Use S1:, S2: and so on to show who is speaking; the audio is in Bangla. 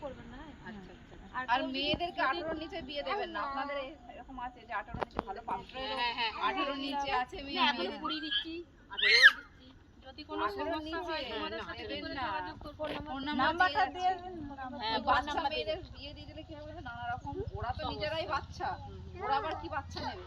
S1: করবেন না হ্যাঁ?
S2: আচ্ছা আচ্ছা
S1: আর
S2: আর
S1: কেউ
S2: মেয়েদেরকে
S1: যদি-
S2: আঠারোর নিচে বিয়ে দেবেন না। আপনাদের এরকম আছে যে আঠারোর নিচে ভালো পাত্র
S3: হ্যাঁ, হ্যাঁ, হ্যাঁ।
S2: আঠারোর নিচে আছে মেয়ে।
S1: না, এখনও
S2: বিয়ে
S1: কুড়ি দিচ্ছি।
S3: আঠেরো দিচ্ছি।
S1: যদি কোনো সমস্যা হয় তোমাদের সাথে যোগাযোগ করব।
S4: নাম্বারটা
S2: দিয়ে যাচ্ছি।
S3: হ্যাঁ,
S2: বাচ্চা মেয়েদের বিয়ে দিয়ে দিলে কি হবে নানা রকম। ওরা তো নিজেরাই বাচ্চা। ওরা আবার কি বাচ্চা নেবে?